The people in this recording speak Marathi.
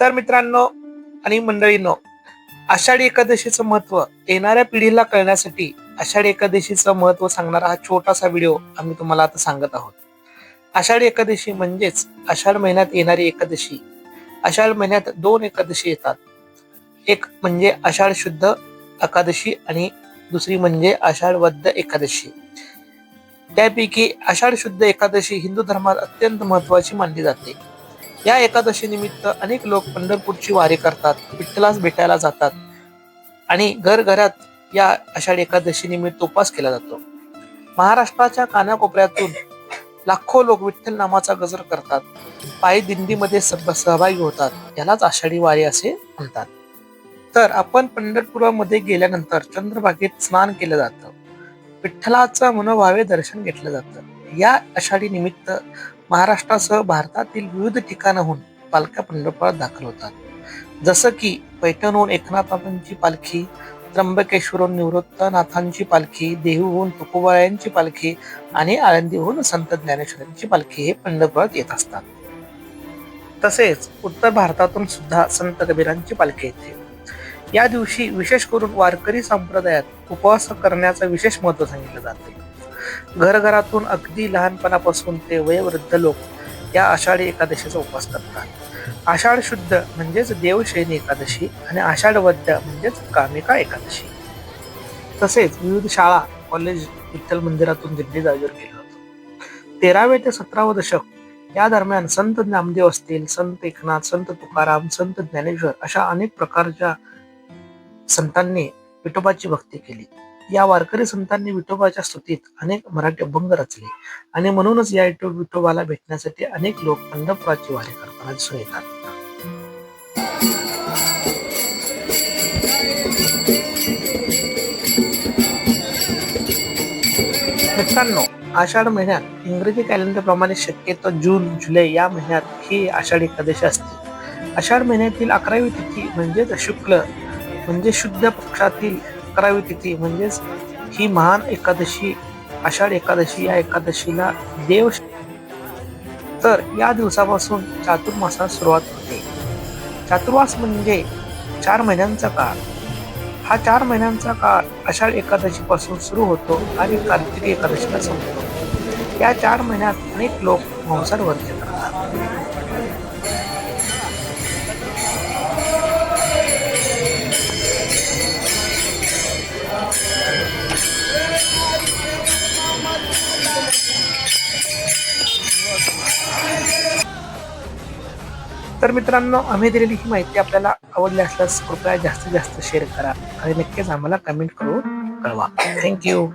तर मित्रांनो आणि मंडळींनो आषाढी एकादशीचं महत्त्व येणाऱ्या पिढीला कळण्यासाठी आषाढी एकादशीचं महत्त्व सांगणारा हा छोटासा व्हिडिओ आम्ही तुम्हाला आता सांगत आहोत. आषाढी एकादशी म्हणजेच आषाढ महिन्यात येणारी एकादशी. आषाढ महिन्यात दोन एकादशी येतात. एक म्हणजे आषाढ शुद्ध एकादशी आणि दुसरी म्हणजे आषाढ वद्ध एकादशी. त्यापैकी आषाढ शुद्ध एकादशी हिंदू धर्मात अत्यंत महत्वाची मानली जाते. या एकादशीनिमित्त अनेक लोक पंढरपूरची वारी करतात विठ्ठलास भेटायला जातात आणि घरघरात या आषाढी एकादशी निमित्त उपास केला जातो. महाराष्ट्राच्या कानाकोपऱ्यातून लाखो लोक विठ्ठल नामाचा गजर करतात पायी दिंडीमध्ये सहभागी होतात यालाच आषाढी वारी असे म्हणतात. तर आपण पंढरपुरामध्ये गेल्यानंतर चंद्रभागेत स्नान केलं जातं. विठ्ठलाचं मनोभावे दर्शन घेतलं जातं. या आषाढी निमित्त महाराष्ट्रासह भारतातील विविध ठिकाणाहून पालख्या पंढरपुरात दाखल होतात. जसं की पैठणहून एकनाथांची पालखी त्र्यंबकेश्वरहून निवृत्तनाथांची पालखी देहूहून तुकोबायांची पालखी आणि आळंदीहून संत ज्ञानेश्वरांची पालखी हे पंढरपुरात येत असतात. तसेच उत्तर भारतातून सुद्धा संत कबीरांची पालखी येते. या दिवशी विशेष करून वारकरी संप्रदायात उपवास करण्याचं विशेष महत्त्व सांगितलं जाते. घरघरातून अगदी लहानपणापासून ते वयोवृद्ध लोक या आषाढी एकादशीचा उपवास करतात. आषाढ शुद्ध म्हणजेच देवशयनी एकादशी आणि आषाढ वद्य म्हणजेच कामिका एकादशी. तसेच विविध शाळा कॉलेज विठ्ठल मंदिरातून दिंडी जागेवर केलं जातं तेरावे ते सतरावं दशक या दरम्यान संत नामदेव असतील संत एकनाथ संत तुकाराम संत ज्ञानेश्वर अशा अनेक प्रकारच्या संतांनी विठोबाची भक्ती केली. या वारकरी संतांनी विठोबाच्या स्तुतीत अनेक मराठी अभंग रचले. आणि म्हणूनच या विठोबाला भेटण्यासाठी अनेक लोक पंढरपुराची वारी करताना दिसून येतात. मित्रांनो आषाढ महिन्यात इंग्रजी कॅलेंडर प्रमाणे शक्यतो जून जुलै या महिन्यात ही आषाढ एकादशी असते. आषाढ महिन्यातील अकरावी तिथी म्हणजेच शुक्ल म्हणजे शुद्ध पक्षातील अकरावी तिथी. म्हणजेच ही महान एकादशी आषाढ एकादशी या एकादशीला देव तर या दिवसापासून चातुर्मासास सुरुवात होते. चातुर्मास म्हणजे चार महिन्यांचा काळ. हा चार महिन्यांचा काळ आषाढ एकादशीपासून सुरू होतो आणि कार्तिकी एकादशीला संपतो. या चार महिन्यात अनेक लोक मांसाहार वर्ज करतात. तर मित्रांनो आम्ही दिलेली ही माहिती आपल्याला आवडली असल्यास कृपया जास्तीत जास्त शेअर करा. आणि नक्कीच आम्हाला कमेंट करून कळवा. थँक्यू